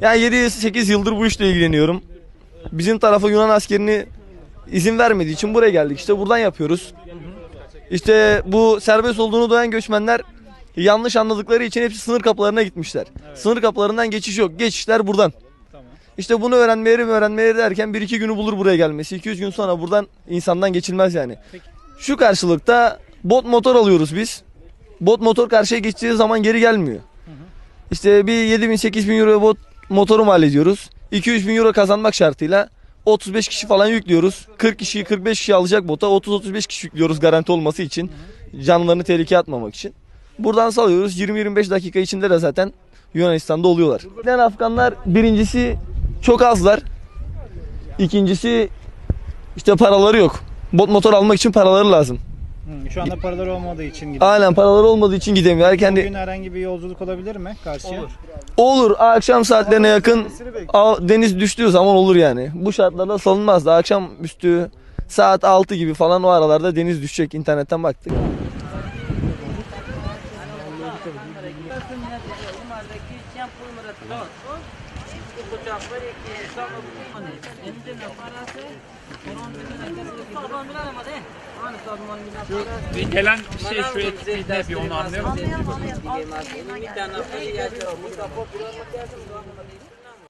Yani 7-8 yıldır bu işle ilgileniyorum. Bizim tarafa Yunan askerini izin vermediği için buraya geldik. İşte buradan yapıyoruz. İşte bu serbest olduğunu duyan göçmenler yanlış anladıkları için hepsi sınır kapılarına gitmişler. Sınır kapılarından geçiş yok. Geçişler buradan. Tamam. İşte bunu öğrenmeleri öğrenmeleri derken 1-2 günü bulur buraya gelmesi. 2-3 gün sonra buradan insandan geçilmez yani. Peki. Şu karşılıkta bot motor alıyoruz biz. Bot motor karşıya geçtiği zaman geri gelmiyor. İşte bir 7 bin 8 bin euro bot motoru mal ediyoruz. 2-3 bin euro kazanmak şartıyla 35 kişi falan yüklüyoruz. 40 kişi 45 kişi alacak bota 30-35 kişi yüklüyoruz garanti olması için. Canlarını tehlikeye atmamak için. Buradan salıyoruz 20-25 dakika içinde de zaten Yunanistan'da oluyorlar. Giden Afganlar birincisi çok azlar. İkincisi işte paraları yok. Bot motor almak için paraları lazım. Hı, şu anda paraları olmadığı için gidiyor. Aynen paraları olmadığı için gidemiyor. Kendi Bugün herhangi bir yolculuk olabilir mi karşıya? Olur akşam saatlerine yakın deniz düştüğü zaman olur yani. Bu şartlarda salınmaz da akşam üstü saat 6 gibi falan o aralarda deniz düşecek internetten baktık. Gelen şey şu etki ne bir onu anlayalım.